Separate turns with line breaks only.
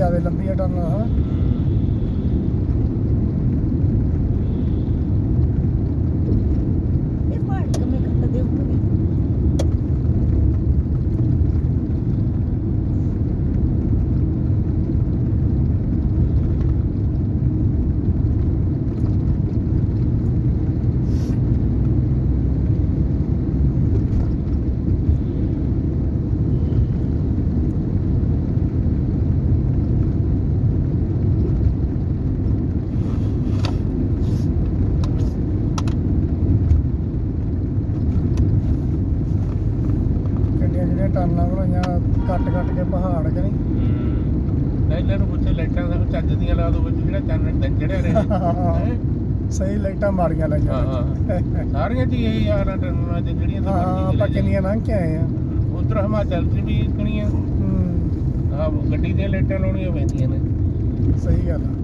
ਜ਼ਿਆਦਾ ਲੰਬੀਆਂ ਟਰਨਾਂ ਹਾਂ
ਇਹ ਪਹਾੜ ਕਮੇ ਕੱਟਦੇ ਹੋਣਗੇ
ਟਰਨਾਂ ਬਣਾਈਆਂ ਕੱਟ ਕੱਟ ਕੇ ਪਹਾੜ ਕਿ ਨਹੀਂ?
ਨਹੀਂ ਇਹਨਾਂ ਨੂੰ ਪੁੱਛੇ ਲਾਈਟਾਂ ਦਾ ਚੱਜ ਦੀਆਂ ਲਾ ਦੋ ਵਿੱਚ ਜਿਹੜਾ ਚੰਨ ਦਿਨ ਚੜਿਆ ਰਹੇ ਹੈਂ?
ਸਹੀ ਲਾਈਟਾਂ ਮਾਰੀਆਂ ਲਾਈਆਂ
ਹਾਂ ਹਾਂ। ਸਾਰੀਆਂ ਚ ਇਹ ਯਾਰਾਂ ਟਰਨਾਂ ਚ ਜਿਹੜੀਆਂ
ਹਾਂ ਆਪਾਂ ਕਿੰਨੀਆਂ ਲੰਘ ਕੇ ਆਏ ਆ।
ਉਧਰ ਹਿਮਾਚਲ ਚ ਵੀ ਕਿਣੀਆਂ
ਹੂੰ।
ਆ ਗੱਡੀ ਦੀਆਂ ਲਾਈਟਾਂ ਲਾਉਣੀਆਂ ਪੈਂਦੀਆਂ ਨੇ।
ਸਹੀ ਗੱਲ ਆ।